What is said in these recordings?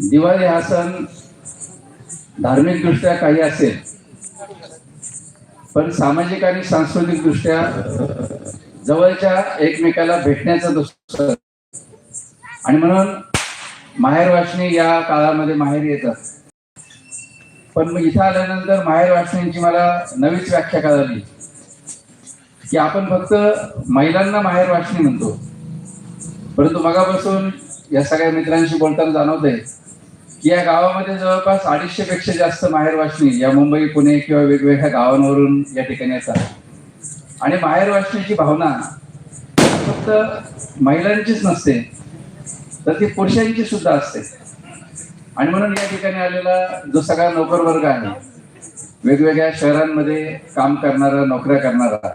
दिवाळी हा सण धार्मिक दृष्ट्या काही असेल पण सामाजिक आणि सांस्कृतिक दृष्ट्या जवळच्या एकमेकाला भेटण्याचा दुसरं आणि म्हणून माहेर वाचणी या काळामध्ये माहेर येतात. पण मग इथं आल्यानंतर माहेर वाचण्यांची मला नवीच व्याख्या कळाली. की आपण फक्त महिलांना माहेर वाचणी म्हणतो. परंतु मगापासून या सगळ्या मित्रांशी बोलताना जाणवत आहे या गावामध्ये जवळपास अडीचशे पेक्षा जास्त माहेर वाचणी या मुंबई पुणे किंवा वेगवेगळ्या गावांवरून या ठिकाणी येतात. आणि माहेर भावना फक्त महिलांचीच नसते तर ती पुरुषांची सुद्धा असते. आणि म्हणून या ठिकाणी आलेला जो सगळा नोकर वर्ग आहे वेगवेगळ्या शहरांमध्ये काम करणारा नोकऱ्या करणारा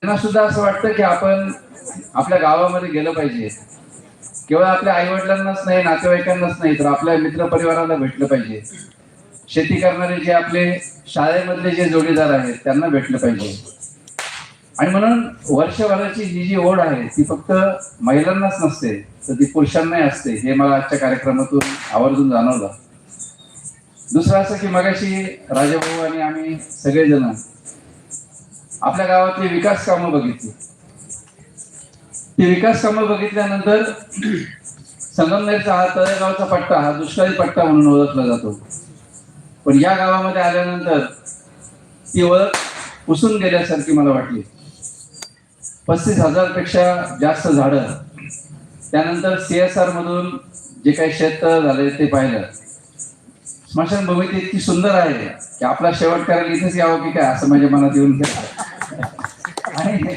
त्यांना सुद्धा असं वाटतं की आपण आपल्या गावामध्ये गेलं पाहिजे. केवळ आपल्या आई वडिलांनाच नाही नातेवाईकांनाच नाही तर आपल्या मित्र परिवाराला भेटलं पाहिजे. शेती करणारे जे आपले शाळेमधले जे जोडीदार आहेत त्यांना भेटलं पाहिजे. आणि म्हणून वर्षभराची ही जी ओढ आहे ती फक्त महिलांनाच नसते तर ती पुरुषांनाही असते हे मला आजच्या कार्यक्रमातून आवर्जून जाणवलं. दुसरं असं की मगाशी राजाभाऊ आणि आम्ही सगळेजण आपल्या गावातली विकास कामं बघितली. ती विकास कामं बघितल्यानंतर संगमनेरचा हा तळेगावचा पट्टा हा दुष्काळी पट्टा म्हणून ओळखला जातो. पण या गावामध्ये आल्यानंतर ती ओळख पुसून गेल्यासारखी मला वाटली. पस्तीस हजारपेक्षा जास्त झाडं त्यानंतर सी एस आर मधून जे काही शेत झाले ते पाहिलं. स्मशानभूमी ती इतकी सुंदर आहे की आपला शेवट करायला इथेच यावं की काय असं माझ्या मनात येऊन गेलं. आणि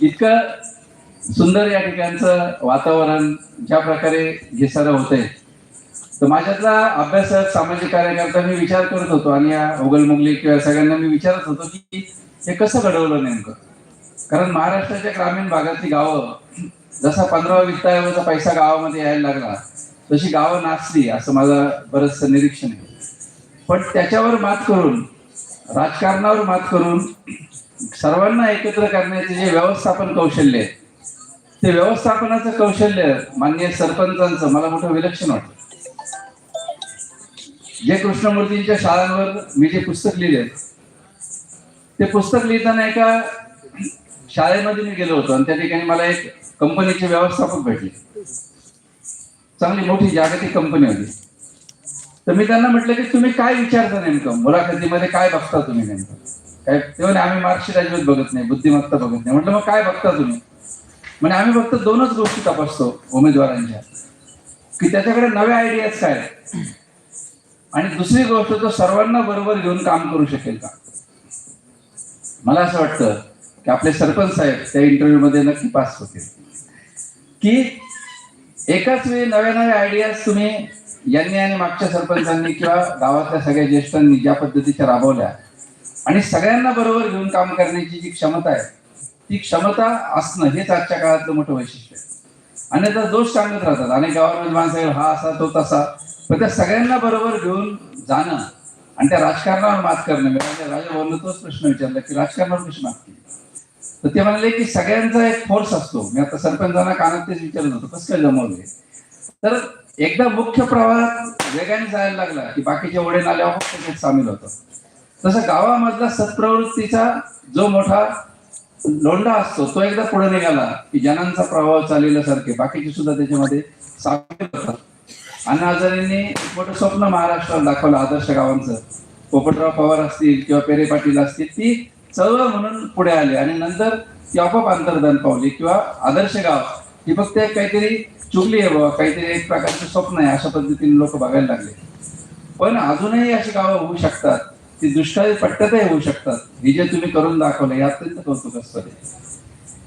इतकं सुंदर या ठिकाणचं वातावरण ज्या प्रकारे हे सर्व होतंय. तर माझ्यातला अभ्यासक सामाजिक कार्यकर्ता मी विचार करत होतो आणि या ओगलमुगली किंवा सगळ्यांना मी विचारत होतो की हे कसं घडवलं नेमकं? कारण महाराष्ट्राच्या ग्रामीण भागातली गावं जसा पंधरा वित्ताचा पैसा गावामध्ये यायला लागला तशी गावं नाचली असं माझं बरंचसं निरीक्षण आहे. पण त्याच्यावर मात करून राजकारणावर मात करून सर्वांना एकत्र करण्याचे जे व्यवस्थापन कौशल्य आहे ते व्यवस्थापनाचं कौशल्य मान्य सरपंचांचं मला मोठं विलक्षण वाटतं. जे कृष्णमूर्तींच्या शाळांवर मी जे पुस्तक लिहिले ते पुस्तक लिहिताना एका शाळेमध्ये मी गेलो होतो आणि त्या ठिकाणी मला एक कंपनीचे व्यवस्थापक भेटले. चांगली मोठी जागतिक कंपनी होती. तर मी त्यांना म्हटलं की तुम्ही काय विचारता नेमकं? मुलाखतीमध्ये काय बघता तुम्ही नेमकं? काय ते म्हणे आम्ही मार्क्सशीट अजिबात बघत नाही बुद्धिमत्ता बघत नाही. म्हटलं मग काय बघता तुम्ही? म्हणजे आम्ही फक्त दोनच गोष्टी तपासतो उमेदवारांच्या. की त्याच्याकडे नव्या आयडियाज काय? आहेत. आणि दुसरी गोष्ट तो सर्वांना बरोबर घेऊन काम करू शकेल का? मला असं वाटतं की आपले सरपंच साहेब त्या इंटरव्ह्यूमध्ये नक्की पास होतील. की एकाच वेळी नव्या नव्या आयडियाज तुम्ही यांनी आणि मागच्या सरपंचांनी किंवा गावातल्या सगळ्या ज्येष्ठांनी ज्या पद्धतीच्या राबवल्या आणि सगळ्यांना बरोबर घेऊन काम करण्याची जी क्षमता आहे ती क्षमता असणं हेच आजच्या काळातलं मोठं वैशिष्ट्य आहे. अन्यथा दोष सांगत राहतात. अनेक गावामध्ये माणसाहेब हा असा तो तसा. पण त्या सगळ्यांना बरोबर घेऊन जाणं आणि त्या राजकारणावर मात करणं. म्हणजे राजा तोच प्रश्न विचारला की राजकारणावर कशी मात केली? तर ते म्हणाले की सगळ्यांचा एक फोर्स असतो. मी आता सरपंचांना कानात तेच विचारत होतो. कसं काय जमवले तर एकदा मुख्य प्रवाहात वेगाने जायला लागला की बाकीचे ओढे आल्यावर त्याच्यात सामील होतं तसं गावामधला सत्प्रवृत्तीचा जो मोठा लोंढा असतो तो एकदा पुढे निघाला की जनांचा प्रभाव चालल्यासारखे बाकीचे सुद्धा त्याच्यामध्ये सामील होतात. अण्णा हजारेंनी एक मोठं स्वप्न महाराष्ट्राला दाखवलं आदर्श गावांचं. पोपटराव पवार असतील किंवा पेरे पाटील असतील ती चळवळ म्हणून पुढे आली आणि नंतर ती आपोआप अंतर्धान पावली किंवा आदर्श गाव ही फक्त एक काहीतरी चुकली आहे बाबा काहीतरी एक प्रकारचं स्वप्न आहे अशा पद्धतीने लोक बघायला लागले. पण अजूनही अशी गावं होऊ शकतात. ती दुष्काळी पट्ट्यातही होऊ शकतात. हे जे तुम्ही करून दाखवलं हे अत्यंत कौतुक असतं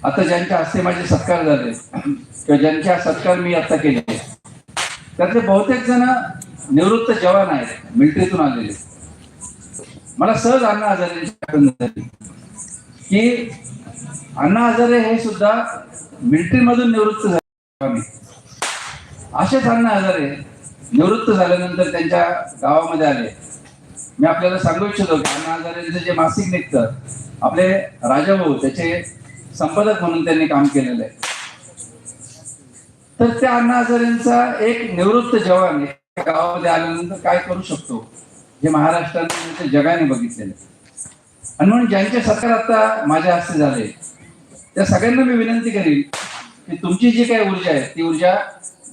आता ज्यांच्या हस्ते माझे सत्कार झाले किंवा ज्यांच्या सत्कार मी आता केले त्यातले बहुतेक जण निवृत्त जवान आहेत मिलिटरीतून आलेले. मला सहज अण्णा हजारेची आठवण झाली. की अण्णा हजारे हे सुद्धा मिलिटरीमधून निवृत्त झाले. असेच अण्णा हजारे निवृत्त झाल्यानंतर त्यांच्या गावामध्ये आले. मी आपल्याला सांगू इच्छितो की अण्णा हजारेंचं जे मासिक निघतं आपले राजाभाऊ त्याचे संपादक म्हणून त्यांनी काम केलेलं आहे. तर त्या अण्णा हजारेंचा एक निवृत्त जवान गावामध्ये आल्यानंतर काय करू शकतो? हे महाराष्ट्राने ते जगाने बघितलेलं आणि म्हणून ज्यांचे सरकार आता माझ्या हस्ते झाले त्या सगळ्यांना मी विनंती करीन की तुमची जी काही ऊर्जा आहे ती ऊर्जा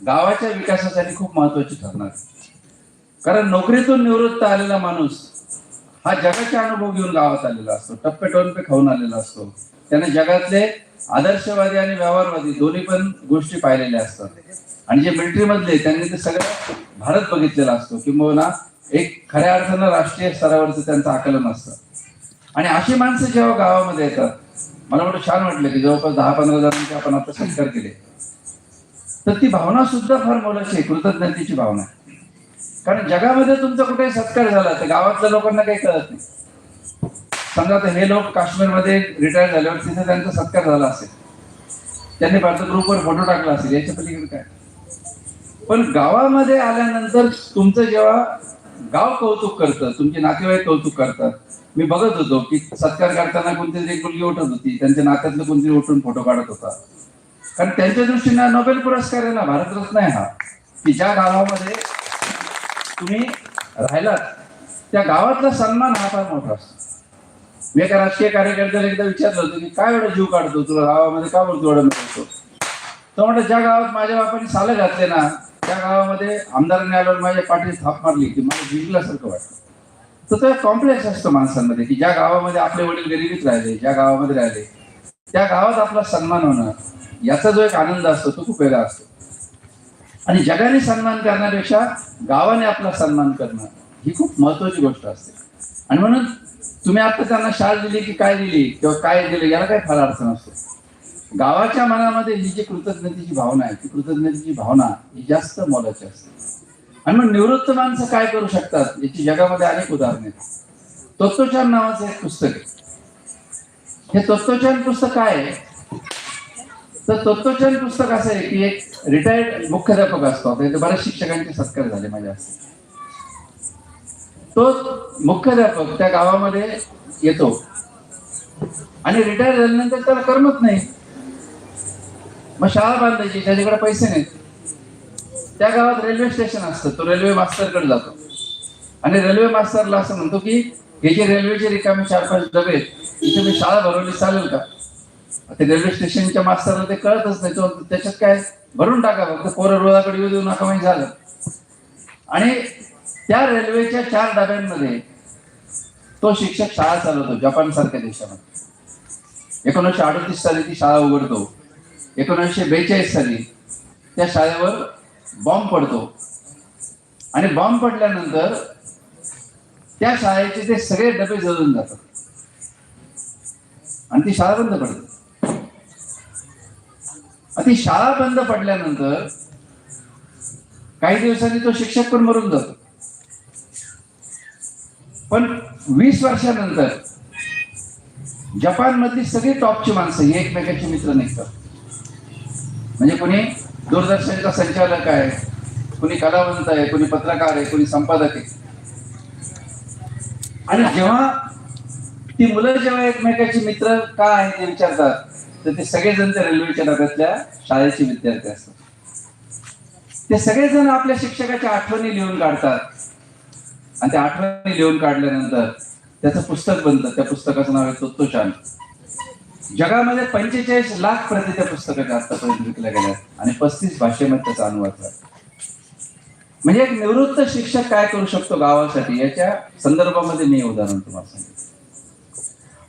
गावाच्या विकासासाठी खूप महत्वाची ठरणार आहे. कारण नोकरीतून निवृत्त आलेला माणूस हा जगाचा अनुभव घेऊन गावात आलेला असतो टप्पे टप्पे खाऊन आलेला असतो. त्याने जगातले आदर्शवादी आणि व्यवहारवादी दोन्ही पण गोष्टी पाहिलेल्या असतात. आणि जे मिलिटरी मधले त्यांनी ते सगळं भारत बघितलेला असतो किंबहुना एक खऱ्या अर्थानं राष्ट्रीय स्तरावरचं त्यांचं आकलन असतं. आणि अशी माणसं जेव्हा गावामध्ये येतात मला वाटतं छान वाटलं की जवळपास दहा पंधरा जणांचे आपण आता संस्कार केले. तर ती भावना सुद्धा फार मोलाची आहे कृतज्ञतेची भावना आहे. कारण जगामध्ये तुमचा कुठेही सत्कार झाला तर गावातल्या लोकांना काही कळत नाही. समजा आता हे लोक काश्मीरमध्ये रिटायर झाल्यावर तिथे त्यांचा सत्कार झाला असेल. त्यांनी भारत ग्रुपवर फोटो टाकला असेल याच्या पलीकडे काय? पण गावामध्ये आल्यानंतर तुमचं जेव्हा गाव कौतुक करतं तुमचे नातेवाईक कौतुक करतात. मी बघत होतो की सत्कार करताना कोणतरी एक मुलगी उठत होती त्यांच्या नात्यातलं कोणतरी उठून फोटो काढत होता. कारण त्यांच्या दृष्टीने नोबेल पुरस्कार आहे ना भारतरत्न आहे हा. की ज्या गावामध्ये तुम्ही राहिलात. त्या गावातला सन्मान हा फार मोठा असतो. मी एका राजकीय कार्यकर्त्याला एकदा विचारलं होतं की काय वेळा जीव काढतो तुला गावामध्ये? का बोलतो एवढं मिळतो तो म्हणतो ज्या गावात माझ्या बापाने सालं घातले ना त्या गावामध्ये आमदारांनी आल्यावर माझ्या पाठी थाप मारली की मला जिंकल्यासारखं वाटतं तर तो एक कॉम्प्लेक्स असतो माणसांमध्ये की ज्या गावामध्ये आपले वडील गरिबीत राहिले ज्या गावामध्ये राहिले त्या गावात आपला सन्मान होणं याचा जो एक आनंद असतो तो खूप वेगळा असतो. आणि जगाने सन्मान करण्यापेक्षा गावाने आपला सन्मान करणं ही खूप महत्वाची गोष्ट असते. आणि म्हणून तुम्ही आता त्यांना शाल दिली की काय दिली किंवा काय दिलं याला काही फार अर्थ नसतो. गावाच्या मनामध्ये ही जी कृतज्ञतेची भावना आहे ती कृतज्ञतेची भावना ही जास्त मोलाची असते. आणि मग निवृत्त माणसं काय करू शकतात याची जगामध्ये अनेक उदाहरणे आहेत. तत्वचान नावाचं एक पुस्तक आहे. हे तत्वचान पुस्तक काय आहे? तर तत्वचन पुस्तक असं आहे की एक रिटायर्ड मुख्याध्यापक असतो. आता इथे बऱ्याच शिक्षकांचे सत्कार झाले माझ्या हस्ते. तो मुख्याध्यापक त्या गावामध्ये येतो. आणि रिटायर झाल्यानंतर त्याला करमत नाही. मग शाळा बांधायची त्याच्याकडे पैसे नाहीत. त्या गावात रेल्वे स्टेशन असतं. तो रेल्वे मास्टरकडे जातो. आणि रेल्वे मास्टरला असं म्हणतो की हे जे रेल्वेचे रिकामे चार पाच डबे आहेत, इथे मी शाळा भरवली चालेल का? ते रेल्वे स्टेशनच्या मास्तरला ते कळतच नाही. तो त्याच्यात काय भरून टाका फक्त पोरं रोळाकडे येऊ देऊ नका म्हणजे झालं. आणि त्या रेल्वेच्या चार डब्यांमध्ये तो शिक्षक शाळा चालवतो जपान सारख्या देशामध्ये. एकोणीसशे अडतीस साली ती शाळा उघडतो एकोणीसशे बेचाळीस साली त्या शाळेवर बॉम्ब पडतो. आणि बॉम्ब पडल्यानंतर त्या शाळेचे ते सगळे डबे जळून जातात. आणि ती शाळा बंद पडते. आणि शाळा बंद पडल्यानंतर काही दिवसांनी तो शिक्षक पण मरून जातो. पण वीस वर्षानंतर जपान मधली सगळी टॉपची माणसं ही एकमेकांचे मित्र निघतात म्हणजे कोणी दूरदर्शनचा संचालक आहे कोणी कलावंत आहे कोणी पत्रकार आहे कोणी संपादक आहे. आणि जेव्हा ती मुलं जेव्हा एकमेकांची मित्र का आहे ते विचारतात तर ते सगळेजण त्या रेल्वेच्या डब्यातल्या शाळेचे विद्यार्थी असतात. ते सगळेजण आपल्या शिक्षकाच्या आठवणी लिहून काढतात. आणि त्या आठवणी लिहून काढल्यानंतर त्याचं पुस्तक बनतं. त्या पुस्तकाचं नाव आहे तत्वशान. जगामध्ये पंचेचाळीस लाख प्रती त्या पुस्तकाच्या आतापर्यंत विकल्या गेल्या आणि पस्तीस भाषेमध्ये त्याचा अनुवाद झाला. म्हणजे एक निवृत्त शिक्षक काय करू शकतो गावासाठी याच्या संदर्भामध्ये मी उदाहरण तुम्हाला सांगितलं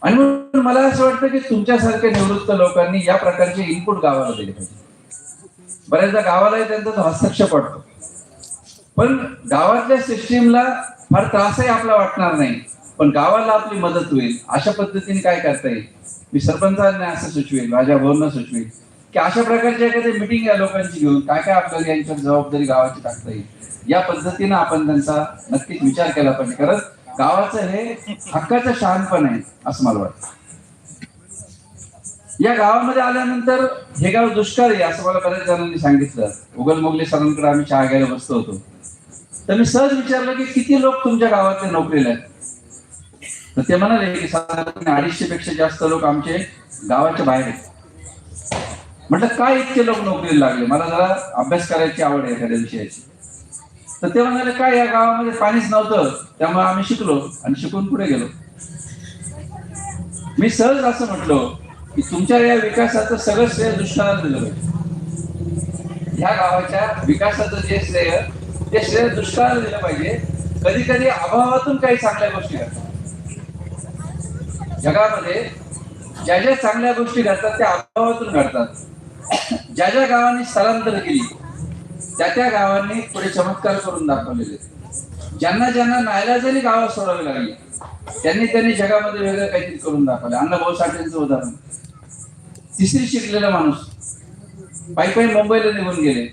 आणि म्हणून मला असं वाटतं की तुमच्यासारख्या निवृत्त लोकांनी या प्रकारचे इनपुट गावाला दिले पाहिजे. बऱ्याचदा गावालाही त्यांचा हस्तक्षेप वाटतो. पण गावातल्या सिस्टीमला फार त्रासही आपला वाटणार नाही. पण गावाला आपली मदत होईल. अशा पद्धतीने काय करता येईल? मी सरपंचांना असं सुचवेल माझ्या भाऊंना सुचवेल की अशा प्रकारची एखादी मिटिंग या लोकांची घेऊन काय काय आपल्याला यांच्यावर जबाबदारी गावाची टाकता येईल? या पद्धतीनं आपण त्यांचा नक्कीच विचार केला पाहिजे. कारण गावाचं हे हक्काचं शहाणपण आहे असं मला वाटतं. या गावामध्ये आल्यानंतर हे गाव दुष्काळी आहे असं मला बऱ्याच जणांनी सांगितलं. उगल मोगले सरांकडे आम्ही चहा घ्यायला बसतो होतो. तर मी सहज विचारलं की किती लोक तुमच्या गावातले नोकरीला आहेत? तर ते म्हणाले की साधारण अडीचशे पेक्षा जास्त लोक आमचे गावाच्या बाहेर आहेत. म्हटलं काय इतके लोक नोकरीला लागले? मला जरा अभ्यास करायची आवड आहे एखाद्या विषयाची. तर ते म्हणाले काय या गावामध्ये पाणीच नव्हतं त्यामुळे आम्ही शिकलो आणि शिकून पुढे गेलो. मी सहज असं म्हटलो की तुमच्या या विकासाचं सगळं श्रेय दुष्काळाला दिलं पाहिजे. ह्या गावाच्या विकासाचं जे श्रेय ते श्रेय दुष्काळाला दिलं पाहिजे. कधी कधी अभावातून काही चांगल्या गोष्टी घडतात. जगामध्ये ज्या ज्या चांगल्या गोष्टी घडतात त्या अभावातून घडतात. ज्या ज्या गावांनी स्थलांतर केली त्या त्या गावांनी पुढे चमत्कार करून दाखवलेले. ज्यांना ज्यांना नायलाजाने गावं सोडावी लागली त्यांनी त्यांनी जगामध्ये वेगळं काहीतरी करून दाखवलं. अण्णाभाऊ साठेंचं उदाहरण. तिसरी शिकलेला माणूस पायी पायी मुंबईला निघून गेले.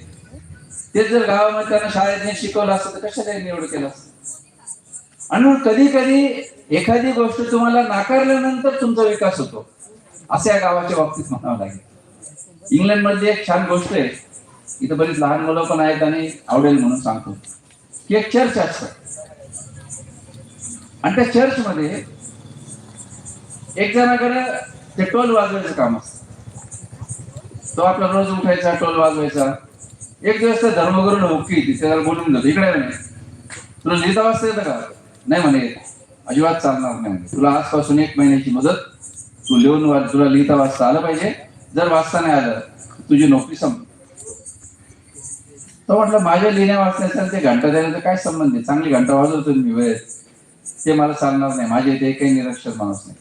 ते जर गावामध्ये त्यांना शाळेत शिकवलं असतं तर कशाला निवड केलं असतं? आणि मग कधी कधी एखादी गोष्ट तुम्हाला नाकारल्यानंतर तुमचा विकास होतो. असं या गावाच्या बाबतीत म्हणावं लागेल. इंग्लंडमध्ये एक छान गोष्ट आहे. इथं बरीच लहान मुलं पण आहेत आणि आवडेल म्हणून सांगतो. की एक चर्च असतं आणि त्या चर्च मध्ये एक जणाकडे ते टोल वाजवायचं काम असतं. तो आपला रोज उठायचा टोल वाजवायचा. एक दिवस ते धर्मगुरू हुक्की तिथे त्याला बोलून जातो इकडे म्हणे. तुला लिहिता वाजता येतं का? नाही म्हणे. अजिबात चालणार नाही तुला आजपासून एक महिन्याची मदत. तू लिहून तुला लिहिता वाचता आलं पाहिजे. जर वाचता नाही आलं तुझी नोकरी संपली. तो म्हटलं माझ्या लिहिण्या वाचण्याचा ते घंटा देण्याचा काय संबंध आहे? चांगली घंटा वाजवतो मी वेळेत. ते मला चालणार नाही. माझ्या इथे काही निरक्षर माणूस नाही.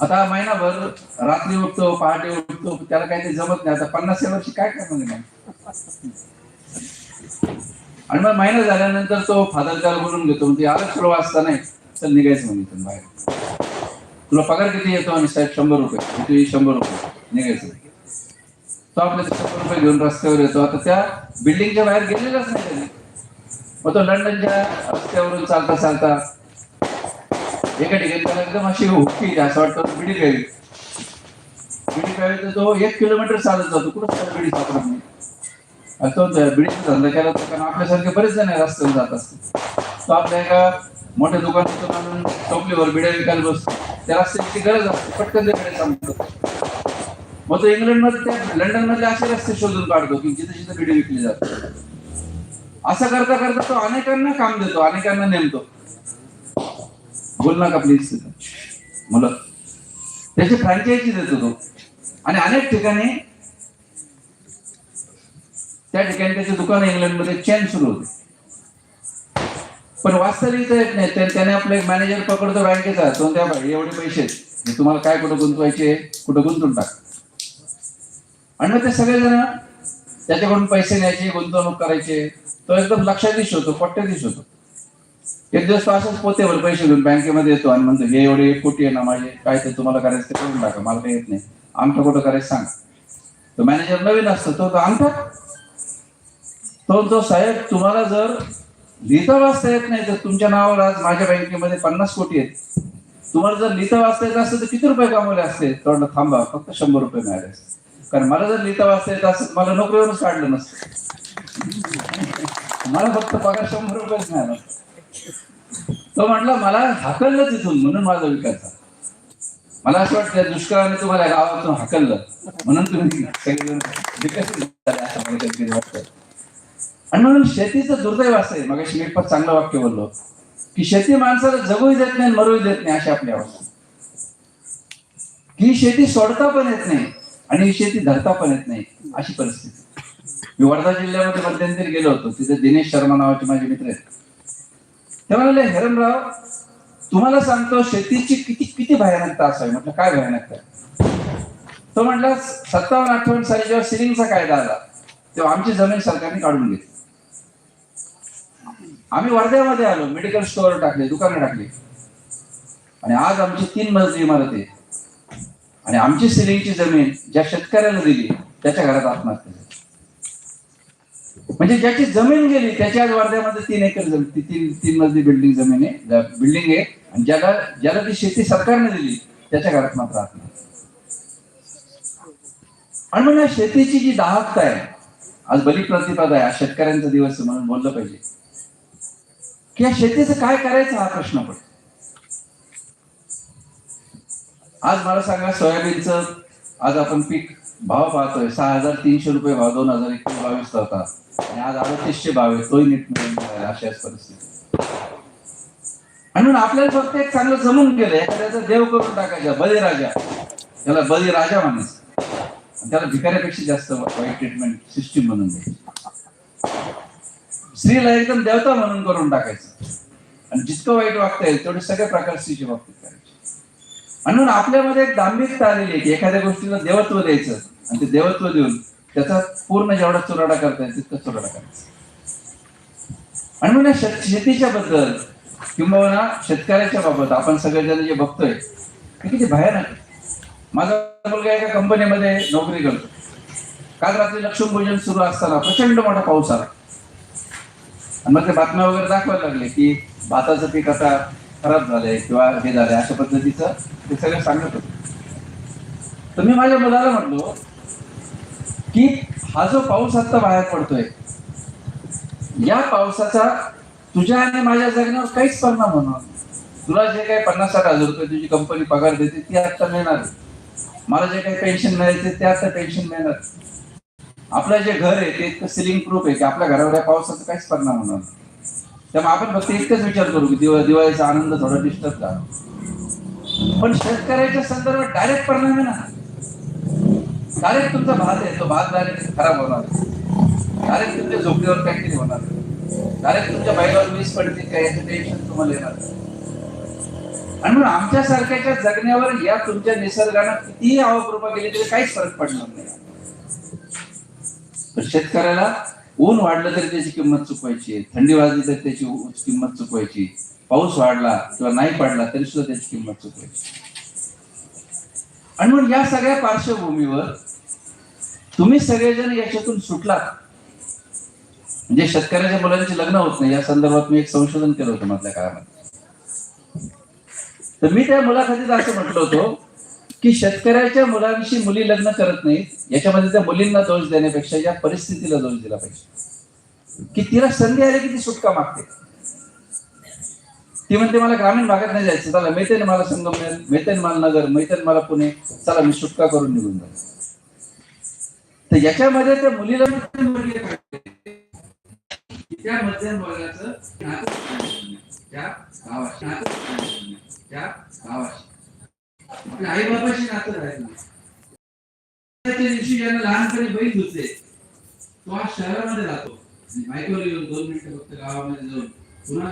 आता महिनाभर रात्री उठतो पहाटे उठतो त्याला काही ते जमत नाही. आता पन्नास वर्षी काय करणार नाही आणि मग महिना झाल्यानंतर तो फादर त्याला बोलून घेतो. म्हणजे आलं थोडं वाचता नाही तर निघायचं म्हणे इथून बाहेर. तुला पगार किती येतो? आणि साहेब शंभर रुपये. किती? शंभर रुपये. निघायचं तो आपल्या शंभर रुपये घेऊन रस्त्यावर येतो. आता त्या बिल्डिंगच्या बाहेर गेलेलाच नाही? त्यांनी मग तो लंडनच्या रस्त्यावरून चालता चालता एका ठिकाणी त्याला एकदम अशी हुकी असं वाटतं बिडी प्यावी बिडी प्यावी तर तो एक किलोमीटर चालत जातो कुठं त्याला बिडी सापडत नाही. आणि तो बिडीचा धंदा केला तर कारण आपल्यासारखे बरेच जण रस्त्यावर जात असतात. तो आपल्या एका मोठ्या दुकानातून आणून टोपलीवर बिड्या विकायला बसतो. त्या रस्त्याची गरज असते पटकन त्याकडे सांगतो मग तो इंग्लंडमध्ये त्या लंडन मधले असे रस्ते शोधून काढतो की जिथे जिथे बिडी विकली जाते असं करता करता तो अनेकांना काम देतो अनेकांना नेमतो. बोल नका प्लीज मुलं. त्याची फ्रँचायझी देतो तो. आणि अनेक ठिकाणी त्या ठिकाणी त्याचे दुकान इंग्लंडमध्ये चेन सुरू होते. पण वास्तविक येत नाही. त्याने आपला एक मॅनेजर पकडतो बँकेचा तो त्या एवढे पैसे आहेत. तुम्हाला काय कुठं गुंतवायचे? कुठं गुंतून टाक? आणि मग ते सगळेजण त्याच्याकडून पैसे न्यायचे गुंतवणूक करायचे. तो एकदम लक्षाधीश होतो पट्ट्याधीश होतो एक दिवस तो असंच पोतेवर पैसे घेऊन बँकेमध्ये येतो आणि म्हणतो हे एवढे कोटी आहे ना माझे काय ते तुम्हाला करायचं ते करून टाका मला काही येत नाही. आमचं कुठं करायचं सांग. तो मॅनेजर नवीन असतो तो तो आणतो तो तो साहेब तुम्हाला जर लिहिता वाचता येत नाही तर तुमच्या नावावर आज माझ्या बँकेमध्ये पन्नास कोटी आहेत. तुम्हाला जर लिहिता वाचता येत असतं तर किती रुपये कमावले असते? तो थांबा फक्त शंभर रुपये मिळाले असते. कारण मला जर लिहिता वाचता येत असत मला नोकरीवरच काढलं नसतं. मला फक्त पगार शंभर रुपयेच मिळाला तो म्हटला मला हाकललं तिथून म्हणून माझा विकास झाला. मला असं वाटतं दुष्काळाने तुम्हाला गावातून हाकललं. म्हणून तुम्ही विकसित वाटतं. आणि म्हणून शेतीचं दुर्दैव असं आहे. मग मी पण चांगलं वाक्य बोललो की शेती माणसाला जगूही देत नाही मरूही देत नाही अशा आपल्या अवस्था. ही शेती सोडता पण येत नाही. आणि विषय शेती धरता पण येत नाही अशी परिस्थिती. मी वर्धा जिल्ह्यामध्ये मध्यंतरी गेलो होतो तिथे दिनेश शर्मा नावाचे माझे मित्र आहेत. ते म्हणाले हेरमराव तुम्हाला सांगतो शेतीची किती किती भयानकता असावी? म्हटलं काय भयानकता? तो म्हटला सत्तावन्न अठ्ठावन्न साली जेव्हा सिलिंगचा कायदा आला. तेव्हा आमची जमीन सरकारने काढून घेतली. आम्ही वर्ध्यामध्ये आलो मेडिकल स्टोअर टाकले दुकानं टाकली. आणि आज आमची तीन मजली इमारत आहे. आणि आमची सिलिंगची जमीन ज्या शेतकऱ्याला दिली त्याच्या घरात आत्महत्या म्हणजे ज्याची जमीन गेली त्याच्या आज वर्ध्यामध्ये तीन एकर जमीन तीन तीन मजली बिल्डिंग जमीन आहे बिल्डिंग आहे आणि ज्याला ज्याला ती शेती सरकारने दिली त्याच्या घरात मात्र आत्महत्या. आणि मग या शेतीची जी दाहकता आहे आज बलिप्रतिपदा आहे आज शेतकऱ्यांचा दिवस म्हणून बोललं पाहिजे. की या शेतीचं काय करायचं हा प्रश्न पडतो. आज मला सांगा सोयाबीनचं आज आपण पीक भाव पाहतोय. सहा हजार तीनशे रुपये भाव दोन हजार एकवीस बावीस होता. आणि आज अडतीसशे भाव आहे. तोही नीट मिळून मिळाला अशाच परिस्थिती म्हणून आपल्याला फक्त एक चांगलं जमून गेलं एखाद्याचा देव करून टाकायचा बळीराजा. त्याला बळीराजा म्हणायचं. त्याला भिकाऱ्यापेक्षा जास्त वाईट ट्रीटमेंट सिस्टीम म्हणून द्यायची. स्त्रीला एकदम देवता म्हणून करून टाकायचं. आणि जितकं वाईट वागता येईल तेवढे सगळ्या प्रकारची बाबतीत करायचं. म्हणून आपल्यामध्ये एक दांभिकता आलेली आहे की एखाद्या गोष्टीला देवत्व द्यायचं आणि ते देवत्व देऊन त्याचा पूर्ण जेवढा चुराडा करता येईल तितका चुराडा करायचा. आणि म्हणून या शेत- शेतीच्या बद्दल किंबहुना शेतकऱ्याच्या बाबत आपण सगळेजण जे बघतोय ते किती भयानक आहे. माझा मुलगा एका कंपनीमध्ये नोकरी करतो. काल रात्री लक्ष्मीपूजन सुरू असताना प्रचंड मोठा पाऊस आला. आणि मग ते बातम्या वगैरे दाखवायला लागले की भाताचं पीक आता खराब झालंय किंवा हे झालंय अशा पद्धतीचं ते सगळं सांगत होते. तर मी माझ्या मुलाला म्हटलो की हा जो पाऊस आता बाहेर पडतोय या पावसाचा तुझ्या आणि माझ्या जगण्यावर काहीच परिणाम होणार तुला जे काही पन्नास साठ हजार रुपये तुझी कंपनी पगार देते ते आता मिळणार मला जे काही पेन्शन मिळायचे ते आता पेन्शन मिळणार आपलं जे घर आहे ते सिलिंग प्रूफ आहे की आपल्या घरावर या पावसाचा काहीच परिणाम होणार त्यामुळे आपण फक्त इतकंच विचार करू की दिवा दिवाळीचा आनंद थोडा डिस्टर्ब झाला पण शेतकऱ्याच्या संदर्भात डायरेक्ट परिणाम आहे ना. डायरेक्ट तुमचा भात आहे तो भात डायरेक्ट खराब होणार डायरेक्ट तुमच्या झोपडीवर काहीतरी होणार डायरेक्ट तुमच्या बैलावर वीज पडतील काय याचं टेन्शन तुम्हाला येणार आणि म्हणून आमच्या सारख्याच्या जगण्यावर या तुमच्या निसर्गानं कितीही आवकृपा केली तरी काहीच फरक पडणार नाही. शेतकऱ्याला ऊन वाढलं तरी त्याची किंमत चुकवायची. थंडी वाजली तरी त्याची किंमत चुकवायची. पाऊस वाढला किंवा नाही पडला तरी सुद्धा त्याची किंमत चुकवायची. आणि म्हणून या सगळ्या पार्श्वभूमीवर तुम्ही सगळेजण याच्यातून सुटलात. म्हणजे शेतकऱ्याच्या मुलांची लग्न होत नाही. या संदर्भात मी एक संशोधन केलं होतं मधल्या काळामध्ये. तर मी त्या मुलाखतीत असं म्हटलं होतं की शेतकऱ्याच्या मुलांशी मुली लग्न करत नाहीत याच्यामध्ये त्या मुलींना दोष देण्यापेक्षा या परिस्थितीला दोष दिला पाहिजे. की तिला संधी आली की ती सुटका मागते. ती म्हणते मला ग्रामीण भागात नाही जायचं चला मिळते मला संगमनेर मिळते ना मला नगर मिळते मला पुणे चला मी सुटका करून निघून जातो तर याच्यामध्ये त्या मुलीला मध्यमवर्गीय त्या मध्यम वर्गाचं त्या गावाशी त्या गावाशी पण आई बाबाशी नातं राहिलं त्या दिवशी ज्यांना लहानपणी बैल होते तो आज शहरामध्ये राहतो आणि बायकोला येऊन दोन मिनिटं फक्त गावामध्ये जाऊन पुन्हा